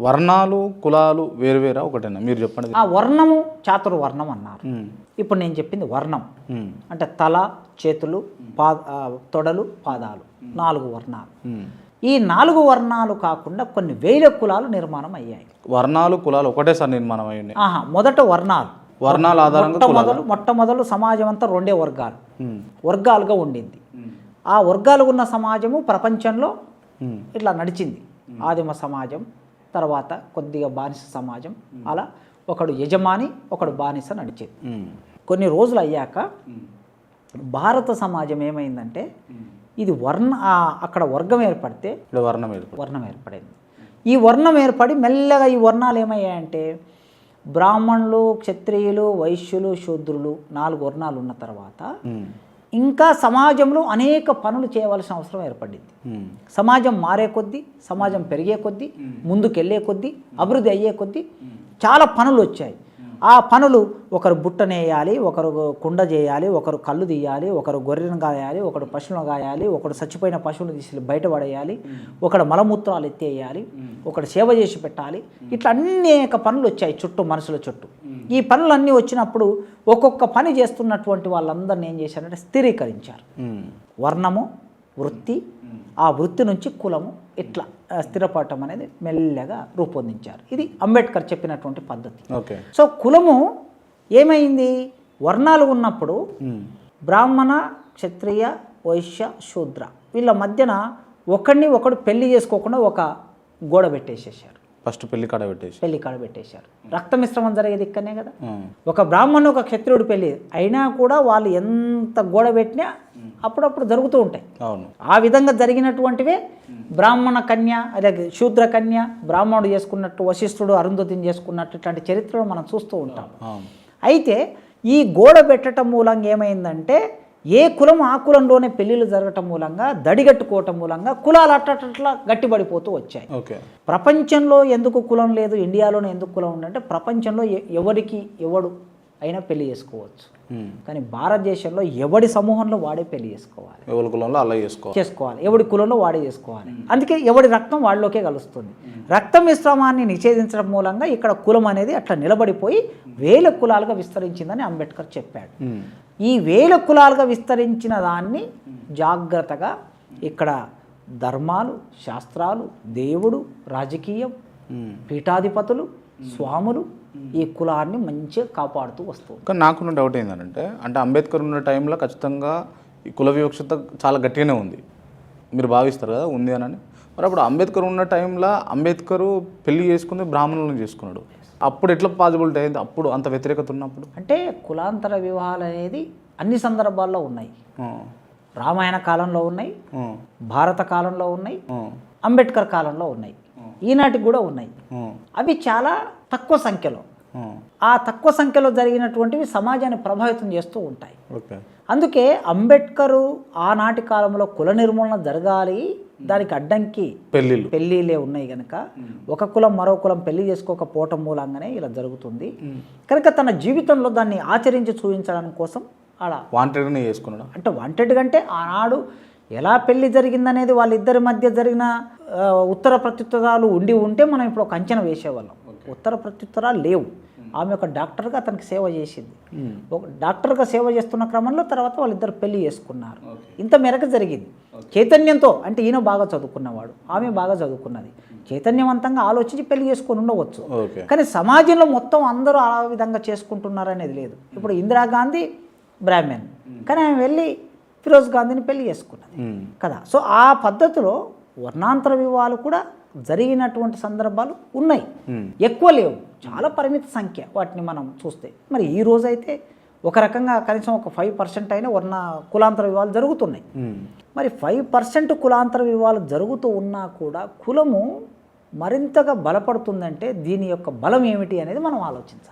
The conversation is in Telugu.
వర్ణాలు కులాలు వేరువేరా ఒకటేనా? మీరు చెప్పండి. ఆ వర్ణము చాతుర్వర్ణం అన్నారు. ఇప్పుడు నేను చెప్పింది వర్ణం. అంటే తల చేతులు పా తొడలు పాదాలు. నాలుగు వర్ణాలు. ఈ నాలుగు వర్ణాలు కాకుండా కొన్ని వేల కులాలు నిర్మాణం అయ్యాయి. వర్ణాలు కులాలు ఒకటేసారి నిర్మాణం అయ్యింది ఆహా మొదట వర్ణాలు. వర్ణాల ఆధారంగా కులాలు. మొట్టమొదలు మొట్టమొదలు సమాజం అంతా రెండే వర్గాలు. వర్గాలుగా ఉండింది. ఆ వర్గాలు ఉన్న సమాజము ప్రపంచంలో ఇట్లా నడిచింది. ఆదిమ సమాజం తర్వాత కొద్దిగా బానిస సమాజం అలా ఒకడు యజమాని ఒకడు బానిస నడిచేది. కొన్ని రోజులు అయ్యాక భారత సమాజం ఏమైందంటే ఇది వర్ణ అక్కడ వర్గం ఏర్పడితే వర్ణం వర్ణం ఏర్పడింది. ఈ వర్ణం ఏర్పడి మెల్లగా ఈ వర్ణాలు ఏమయ్యాయంటే బ్రాహ్మణులు క్షత్రియులు వైశ్యులు శూద్రులు నాలుగు వర్ణాలు ఉన్న తర్వాత ఇంకా సమాజంలో అనేక పనులు చేయవలసిన అవసరం ఏర్పడింది. సమాజం మారే కొద్దీ సమాజం పెరిగే కొద్దీ ముందుకెళ్ళే కొద్దీ అభివృద్ధి అయ్యే కొద్దీ చాలా పనులు వచ్చాయి. ఆ పనులు ఒకరు బుట్టనేయాలి ఒకరు కుండ చేయాలి ఒకరు కళ్ళు తీయాలి ఒకరు గొర్రెను గాయాలి ఒకడు పశువులను గాయాలి ఒకడు చచ్చిపోయిన పశువులు తీసి బయటపడేయాలి ఒకడు మలమూత్రాలు ఎత్తేయాలి ఒకడు సేవ చేసి పెట్టాలి. ఇట్లా అనేక పనులు వచ్చాయి చుట్టూ మనుషుల చుట్టూ. ఈ పనులన్నీ వచ్చినప్పుడు ఒక్కొక్క పని చేస్తున్నటువంటి వాళ్ళందరినీ ఏం చేశారంటే స్థిరీకరించారు. వర్ణము వృత్తి ఆ వృత్తి నుంచి కులము ఇట్లా స్థిరపడటం అనేది మెల్లగా రూపొందించారు. ఇది అంబేద్కర్ చెప్పినటువంటి పద్ధతి. ఓకే. సో కులము ఏమైంది? వర్ణాలు ఉన్నప్పుడు బ్రాహ్మణ క్షత్రియ వైశ్య శూద్ర వీళ్ళ మధ్యన ఒకడిని ఒకడు పెళ్ళి చేసుకోకుండా ఒక గోడ పెట్టేసేసారు ఫస్ట్ పెళ్ళి కాడ పెట్టేసి. పెళ్ళి కాడ పెట్టేశారు. రక్త మిశ్రమం జరిగేది ఇక్కడనే కదా. ఒక బ్రాహ్మణు ఒక క్షత్రియుడు పెళ్ళి అయినా కూడా వాళ్ళు ఎంత గోడ పెట్టినా అప్పుడప్పుడు జరుగుతూ ఉంటాయి. అవును. ఆ విధంగా జరిగినటువంటివే బ్రాహ్మణ కన్య అదే శూద్ర కన్య బ్రాహ్మణుడు చేసుకున్నట్టు వశిష్ఠుడు అరుంధతిని చేసుకున్నట్టు ఇట్లాంటి చరిత్రలు మనం చూస్తూ ఉంటాం. అయితే ఈ గోడ పెట్టడం మూలంగా ఏమైందంటే ఏ కులం ఆ కులంలోనే పెళ్ళిళ్ళు జరగటం మూలంగా దడిగట్టుకోవటం మూలంగా కులాలు అట్టట్లా గట్టిపడిపోతూ వచ్చాయి. ప్రపంచంలో ఎందుకు కులం లేదు ఇండియాలోనే ఎందుకు కులం ఉందంటే ప్రపంచంలో ఎవరికి ఎవడు అయినా పెళ్ళి చేసుకోవచ్చు. కానీ భారతదేశంలో ఎవడి సమూహంలో వాడే పెళ్ళి చేసుకోవాలి? ఎవరి కులంలో అలా చేసుకోవాలి. చేసుకోవాలి. ఎవడి కులంలో వాడే చేసుకోవాలి. అందుకే ఎవడి రక్తం వాళ్ళలోకే కలుస్తుంది. రక్త మిశ్రమాన్ని నిషేధించడం మూలంగా ఇక్కడ కులం అనేది అట్లా నిలబడిపోయి వేల కులాలుగా విస్తరించిందని అంబేద్కర్ చెప్పాడు. ఈ వేల కులాలుగా విస్తరించిన దాన్ని జాగ్రత్తగా ఇక్కడ ధర్మాలు శాస్త్రాలు దేవుడు రాజకీయం. పీఠాధిపతులు స్వాములు ఈ కులాన్ని మంచిగా కాపాడుతూ వస్తుంది కానీ నాకున్న డౌట్ ఏంటంటే అంటే అంబేద్కర్ ఉన్న టైంలో ఖచ్చితంగా ఈ కుల వివక్షత చాలా గట్టిగానే ఉంది. మీరు భావిస్తారు కదా ఉంది అని. మరి అప్పుడు అంబేద్కర్ ఉన్న టైంలో అంబేద్కర్ పెళ్ళి చేసుకుంది బ్రాహ్మణులను చేసుకున్నాడు. అప్పుడు ఎట్లా పాసిబిలిటీ అయింది? అప్పుడు అంత వ్యతిరేకత ఉన్నప్పుడు? అంటే కులాంతర వివాహాలు అనేది అన్ని సందర్భాల్లో ఉన్నాయి. రామాయణ కాలంలో ఉన్నాయి. భారత కాలంలో ఉన్నాయి. అంబేద్కర్ కాలంలో ఉన్నాయి. ఈనాటికి కూడా ఉన్నాయి. అవి చాలా తక్కువ సంఖ్యలో. ఆ. తక్కువ సంఖ్యలో జరిగినటువంటివి సమాజాన్ని ప్రభావితం చేస్తూ ఉంటాయి. అందుకే అంబేద్కరు ఆనాటి కాలంలో కుల నిర్మూలన జరగాలి దానికి అడ్డంకి పెళ్ళిళ్ళు. పెళ్ళిళ్ళే ఉన్నాయి కనుక ఒక కులం మరో కులం పెళ్ళి చేసుకోకపోవటం మూలంగానే ఇలా జరుగుతుంది. కనుక తన జీవితంలో దాన్ని ఆచరించి చూపించడానికి కోసం అలా వాంటెడ్గానే చేసుకున్నాడు? అంటే వాంటెడ్ కంటే ఆనాడు ఎలా పెళ్ళి జరిగిందనేది వాళ్ళిద్దరి మధ్య జరిగిన ఉత్తర ప్రత్యుత్తరాలు ఉండి ఉంటే మనం ఇప్పుడు ఒక అంచనా వేసేవాళ్ళం. ఉత్తర ప్రత్యుత్తరాలు లేవు. ఆమె ఒక డాక్టర్గా అతనికి సేవ చేసింది. ఒక డాక్టర్గా సేవ చేస్తున్న క్రమంలో తర్వాత వాళ్ళిద్దరు పెళ్ళి చేసుకున్నారు. ఇంత మేరకు జరిగింది. చైతన్యంతో అంటే ఈయన బాగా చదువుకున్నవాడు ఆమె బాగా చదువుకున్నది. చైతన్యవంతంగా ఆలోచించి పెళ్ళి చేసుకొని ఉండవచ్చు. కానీ సమాజంలో మొత్తం అందరూ ఆ విధంగా చేసుకుంటున్నారు అనేది లేదు. ఇప్పుడు ఇందిరాగాంధీ బ్రాహ్మణ్. కానీ ఆమె వెళ్ళి ఫిరోజ్ గాంధీని పెళ్ళి చేసుకున్నది. కదా? సో ఆ పద్ధతిలో వర్ణాంతర వివాహాలు కూడా జరిగినటువంటి సందర్భాలు ఉన్నాయి. ఎక్కువ లేవు. చాలా పరిమిత సంఖ్య వాటిని మనం చూస్తే. మరి ఈ రోజైతే ఒక రకంగా కనీసం ఒక ఫైవ్ పర్సెంట్ అయినా వర్ణ కులాంతర వివాహాలు జరుగుతున్నాయి. మరి ఫైవ్ పర్సెంట్ కులాంతర వివాహాలు జరుగుతూ ఉన్నా కూడా కులము మరింతగా బలపడుతుందంటే దీని యొక్క బలం ఏమిటి అనేది మనం ఆలోచించాలి.